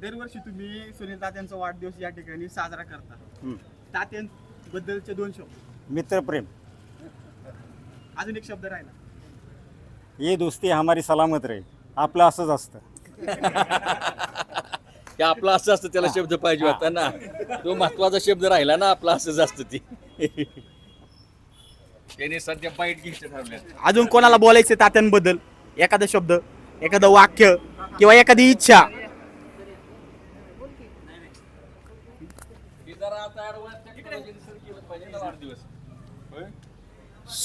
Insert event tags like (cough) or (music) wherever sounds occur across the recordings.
दरवर्षी तुम्ही सुनील तात्यांचा वाढदिवस या ठिकाणी साजरा करता. हम्म. तात्यांबद्दलचे दोन शब्द. मित्रप्रेम. अजून एक शब्द राहिला. ये दोस्ती हमारी सलामत रहे. आपलं असंच असतं. (laughs) ते आपला असं असतं त्याला शब्द पाहिजे होता ना. तो महत्त्वाचा शब्द राहिला ना आपला असंच असतं ती. (laughs) त्याने सध्या बाईट घ्यायचं ठरवलं अजून कोणाला बोलायचं तात्यांबद्दल? एखादा शब्द एखादं वाक्य किंवा एखादी इच्छा?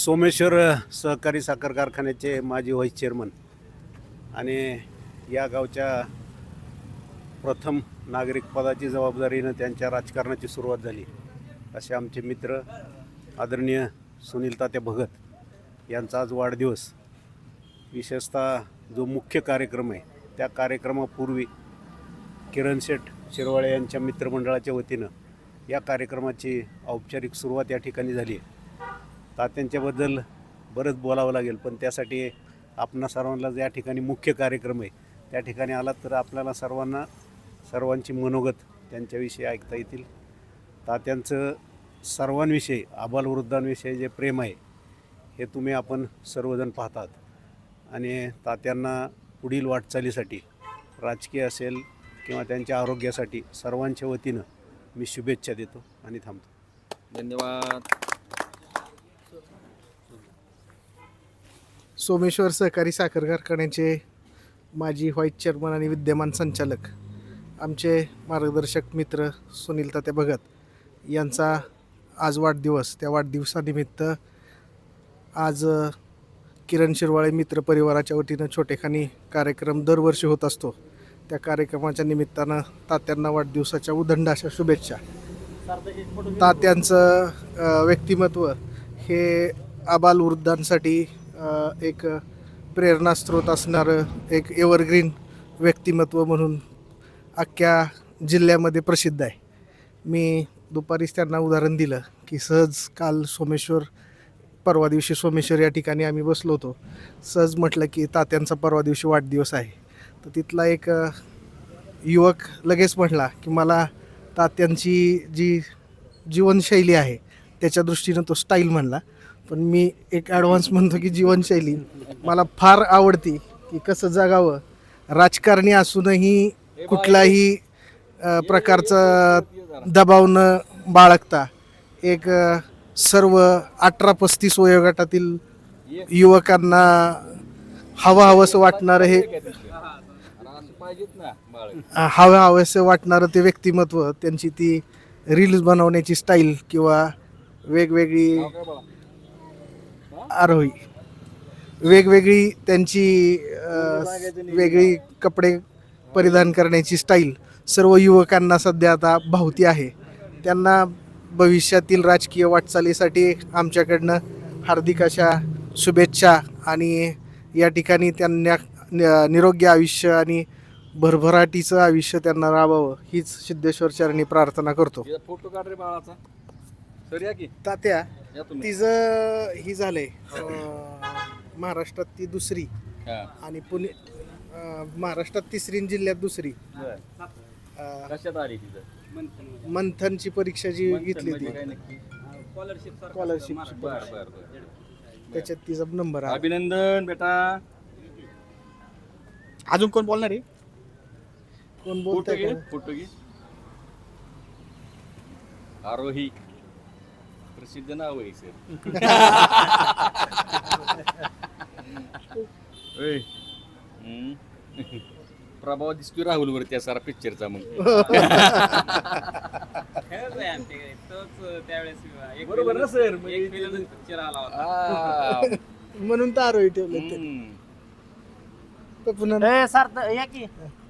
सोमेश्वर सहकारी साखर कारखान्याचे माजी व्हाईस चेअरमन आणि या गावच्या प्रथम नागरिक पदाची जबाबदारीनं त्यांच्या राजकारणाची सुरुवात झाली असे आमचे मित्र आदरणीय सुनील तात्या भगत यांचा आज वाढदिवस. विशेषतः जो मुख्य कार्यक्रम आहे त्या कार्यक्रमापूर्वी किरण शेठ शिरवाळे यांच्या मित्रमंडळाच्या वतीनं या कार्यक्रमाची औपचारिक सुरुवात या ठिकाणी झाली आहे. तात्यांच्याबद्दल बरंच बोलावं लागेल पण त्यासाठी आपणा सर्वांना ज्या ठिकाणी मुख्य कार्यक्रम आहे त्या ठिकाणी आलात तर आपल्याला सर्वांना सर्वांची मनोगत त्यांच्याविषयी ऐकता येतील. तात्यांचं सर्वांविषयी आबालवृद्धांविषयी जे प्रेम आहे हे तुम्ही आपण सर्वजण पाहतात. आणि तात्यांना पुढील वाटचालीसाठी राजकीय असेल किंवा त्यांच्या आरोग्यासाठी सर्वांच्या वतीनं मी शुभेच्छा देतो आणि थांबतो. धन्यवाद. सोमेश्वर सहकारी साखर कारखान्याचे माजी व्हाईस चेअरमन आणि विद्यमान संचालक आमचे मार्गदर्शक मित्र सुनील तात्या भगत यांचा आज वाढदिवस त्या वाढदिवसानिमित्त आज किरण शिरवाळे मित्र परिवाराच्या वतीनं छोटेखानी कार्यक्रम दरवर्षी होत असतो. त्या कार्यक्रमाच्या निमित्तानं तात्यांना वाढदिवसाच्या उदंड अशा शुभेच्छा. तात्यांचं व्यक्तिमत्व हे आबालवृद्धांसाठी एक प्रेरणास्रोत असणारं एक एव्हरग्रीन व्यक्तिमत्व म्हणून अख्ख्या जिल्ह्यामध्ये प्रसिद्ध आहे. मी दुपारीच त्यांना उदाहरण दिलं की सहज काल सोमेश्वर परवा दिवशी सोमेश्वर या ठिकाणी आम्ही बसलो होतो. सहज म्हटलं की तात्यांचा परवा दिवशी वाढदिवस आहे. तर तिथला एक युवक लगेच म्हटला की मला तात्यांची जी जीवनशैली आहे त्याच्या दृष्टीनं तो स्टाईल म्हणला. पण मी एक ॲडव्हान्स म्हणतो की जीवनशैली मला फार आवडती की कसं जगावं. राजकारणी असूनही कुठलाही प्रकारचं प्रकारचा दबाव न बाळगता एक सर्व अठरा पस्तीस वयोगटातील युवकांना हवं हवंसं वाटणारं हे पाहिजेत ना हवं हवंसं वाटणारं ते व्यक्तिमत्व त्यांची ती रील्स बनवण्याची स्टाईल किंवा वेगवेगळी आरोही. वेगवेगळी त्यांची वेगळी कपडे परिधान करण्याची स्टाईल सर्व युवकांना सध्या आता भावती आहे. त्यांना भविष्यातील राजकीय वाटचालीसाठी आमच्याकडनं हार्दिक अशा शुभेच्छा आणि या ठिकाणी त्यांना नि- निरोगी आयुष्य आणि भरभराटीचं आयुष्य त्यांना राबावं हीच सिद्धेश्वर चरणी प्रार्थना करतो. फोटो काढ रे बाळाचा. सर या की. तात्या या तुम्ही. तिचं ही झालंय अं, महाराष्ट्रात ती दुसरी हा. आणि पुणे अं, महाराष्ट्रात तिसरी आणि जिल्ह्यात दुसरी. बरं. अं, कशात आली तिथं मंथनची परीक्षा जी घेतली म्हणजे ती. काय नक्की? स्कॉलरशिपची बर बर बर. त्याच्यात तिचा नंबर आला. अभिनंदन बेटा. अजून कोण बोलणार आहे? कोण फोटो बोलतंय घे का? फोटो घे. आरोही. प्रसिद्ध नाव आहे सर. (laughs) प्रभाव दिसतोय राहुल वर त्या सारा पिक्चरचा मग. बरोबर ना सर? म्हणून तर आरोही ठेवलं ते. तर पुन्हा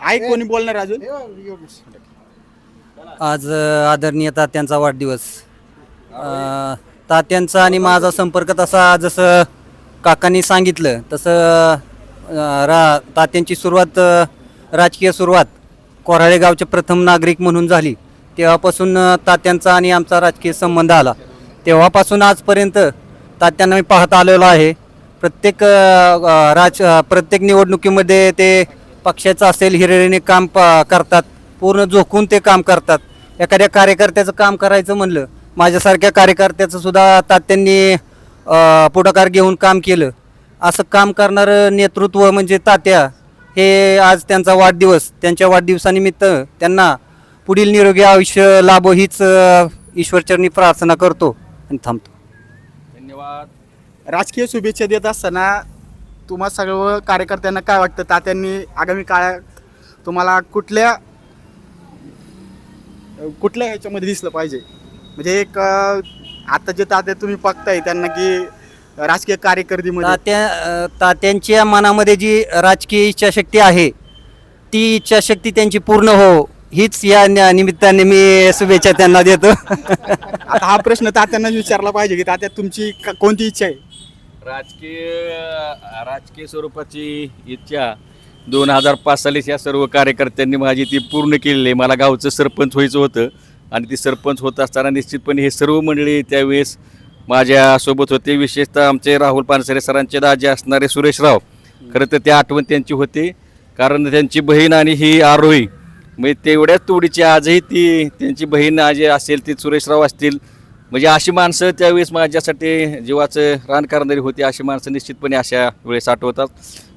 आई कोणी बोलणार अजून? हे बघ. आज अ, आदरणीय तात्यांचा वाढदिवस. अ, तात्यांचा आणि माझा संपर्क तसा जसं काकांनी सांगितलं तसं रा तात्यांची सुरुवात राजकीय सुरुवात कोराळे गावचे प्रथम नागरिक म्हणून झाली. तेव्हापासून तात्यांचा आणि आमचा राजकीय संबंध आला. तेव्हापासून आजपर्यंत तात्यांना मी पाहत आलेलो आहे. प्रत्येक राज प्रत्येक निवडणुकीमध्ये ते पक्षाचं असेल हिरिरीने काम प करतात. पूर्ण झोकून ते काम करतात. एखाद्या कार्यकर्त्याचं काम करायचं म्हणलं माझ्यासारख्या कार्यकर्त्याचं सुद्धा तात्यांनी पुढाकार घेऊन काम केलं. असं काम करणारं नेतृत्व म्हणजे तात्या. हे आज त्यांचा वाढदिवस. त्यांच्या वाढदिवसानिमित्त त्यांना पुढील निरोगी आयुष्य लाभो हीच ईश्वरचरणी प्रार्थना करतो आणि थांबतो. धन्यवाद. राजकीय शुभेच्छा देत असताना तुम्हा सर्व कार्यकर्त्यांना काय वाटतं? तात्यांनी आगामी काळात तुम्हाला कुठल्या कुठल्या ह्याच्यामध्ये दिसलं पाहिजे? म्हणजे एक अं, आता जे तात्या तुम्ही बघताय त्यांना की राजकीय कारकिर्दीमध्ये तात्या अ, तात्यांच्या मनामध्ये जी राजकीय इच्छाशक्ती आहे ती इच्छाशक्ती त्यांची पूर्ण हो हीच या न- निमित्ताने मी शुभेच्छा त्यांना देतो. (laughs) आता हा प्रश्न तात्यांनाच विचारला पाहिजे की तात्या तुमची क- कोणती इच्छा आहे? राजकीय राजकीय स्वरूपाची इच्छा दोन हजार पाच सालीच या सर्व कार्यकर्त्यांनी माझी ती पूर्ण केलेली आहे. मला गावचं सरपंच व्हायचं होतं. आणि ती सरपंच होत असताना निश्चितपणे हे सर्व मंडळी त्यावेळेस माझ्यासोबत होते. विशेषतः आमचे राहुल पानसरे सरांचे दाजे असणारे सुरेशराव खरं तर त्या आठवण त्यांची होती. कारण त्यांची बहीण आणि ही आरोही म्हणजे तेवढ्याच तोडीची आजही ती त्यांची बहीण आज असेल ती सुरेशराव असतील. म्हणजे अशी माणसं त्यावेळेस माझ्यासाठी जीवाचं रान करणारी होती अशी माणसं निश्चितपणे अशा वेळेस आठवतात.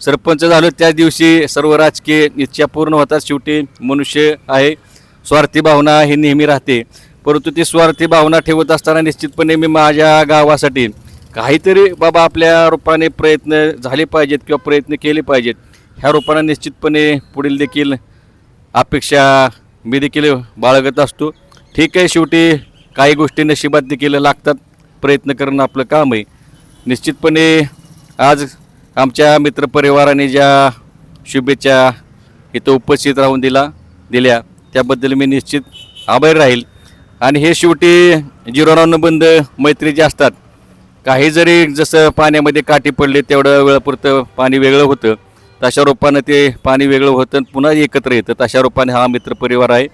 सरपंच झालो त्या दिवशी सर्व राजकीय इच्छा पूर्ण होतात. शेवटी मनुष्य आहे. स्वार्थी भावना ही नेहमी राहते. परंतु ती स्वार्थी भावना ठेवत असताना निश्चितपणे मी माझ्या गावासाठी काहीतरी बाबा आपल्या रूपाने प्रयत्न झाले पाहिजेत किंवा प्रयत्न केले पाहिजेत. ह्या रूपाने निश्चितपणे पुढील देखील अपेक्षा मी देखील बाळगत असतो. ठीक आहे शेवटी काही गोष्टी नशिबात देखील लागतात. प्रयत्न करणं आपलं काम आहे. निश्चितपणे आज आमच्या मित्रपरिवाराने ज्या शुभेच्छा इथं उपस्थित राहून दिला दिल्या त्याबद्दल मी निश्चित आभारी राहील. आणि हे शेवटी जिरोणानुबंध बंद मैत्री जे असतात काही जरी जसं पाण्यामध्ये काठी पडले तेवढं वेळापुरतं पाणी वेगळं होतं तशा रूपानं ते पाणी वेगळं होतं आणि पुन्हा एकत्र येतं. तशा रूपाने हा मित्रपरिवार आहे.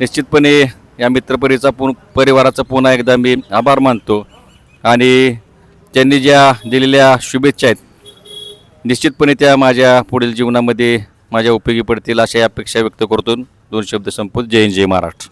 निश्चितपणे या मित्रपरिचा पु परिवाराचा पुन्हा एकदा मी आभार मानतो. आणि त्यांनी ज्या दिलेल्या शुभेच्छा आहेत निश्चितपणे त्या माझ्या पुढील जीवनामध्ये माझ्या उपयोगी पडतील अशा अपेक्षा व्यक्त करतो. दोन शब्द संपत जय हिंद जय महाराष्ट्र.